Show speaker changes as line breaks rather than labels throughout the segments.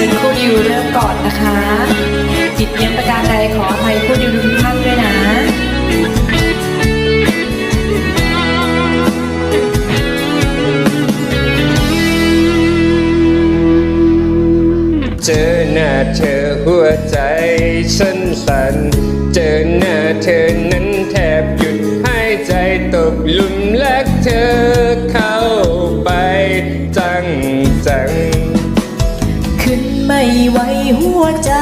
ชิญผู้ดิวเริ่มก่อนนะคะผิดเพี้ยนประการใดขออภัยผู้ดิวทุกท่านด้วยนะ
เจอหน้าเธอหัวใจฉันสั่นเจอหน้าเธอนั้นแทบหยุดหายใจตกหลุมรักเธอ
หวหัวใจ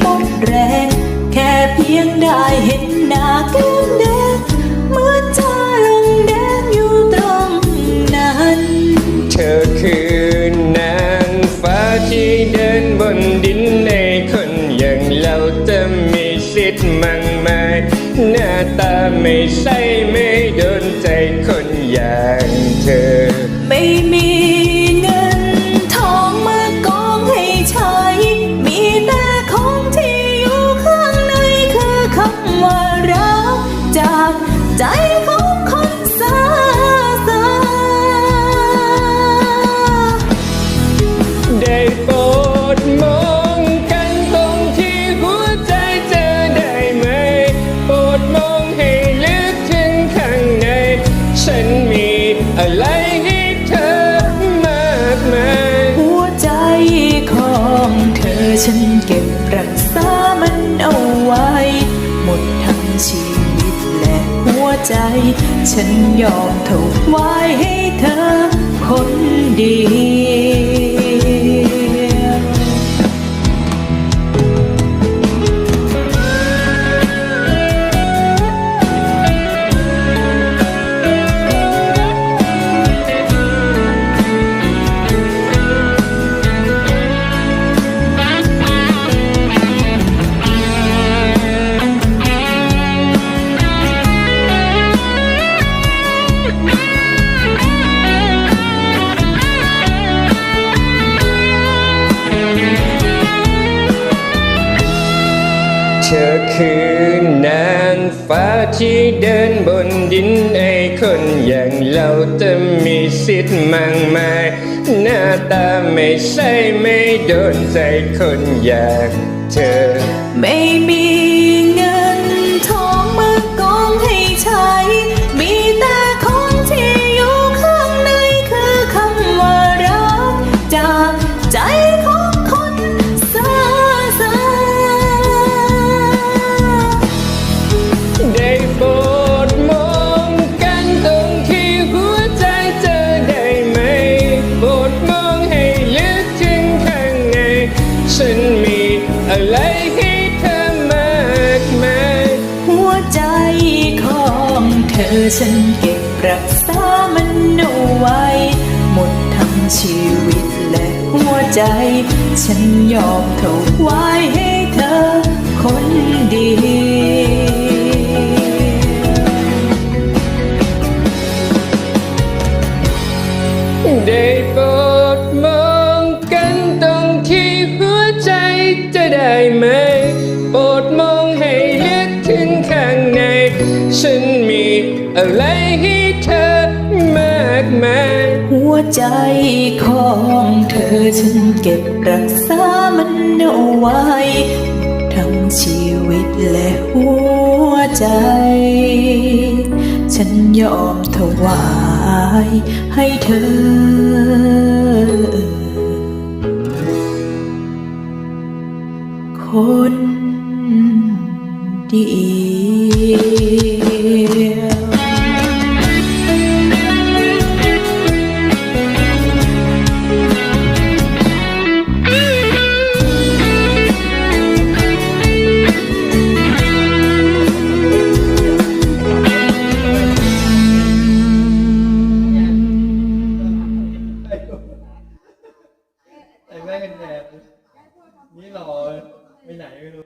หมดแรง แค่เพียงได้เห็นหน้าแก้มแดงเหมื่อนจะลงแดงอยู่ตรงนั้น
เธอคือนางฟ้าที่เดินบนดินในคนอย่างเราจะมีสิทธิ์มั่งไหมหน้าตาไม่ใช่ไม่โดนใจคนอย่างเธอ
ได้
โปรดมองกันตรงที่หัวใจเจอได้ไหม โปรดมองให้ลึกถึงข้างใน ฉันมีอะไรให้เธอมากมาย
หัวใจของเธอฉันเก็บรักษามันเอาไว้ หมดทั้งชีวิตและหัวใจ ฉันยอมถวายให้เธอคนเดียว
เธอคือนางฟ้าที่เดินบนดินไอ้คนอย่างเราจะมีสิทธิ์มั่งไหมาย หน้าตาไม่ใช่ไม่โดนใจคนอย่างเธอ
ไม่มี เธ
อ
ฉันเก็บรักษามันเอาไว้ หมดทั้งชีวิตและหัวใจ ฉันยอมถวายให้เธอคนเดียว
ได้โปร อะไรให้เธอมากมาย
หัวใจของเธอฉันเก็บรักษามันเอาไว้ ทั้งชีวิตและหัวใจ ฉันยอมถวายให้เธอ คนดี นี่ร
อไปไหนไม่รู้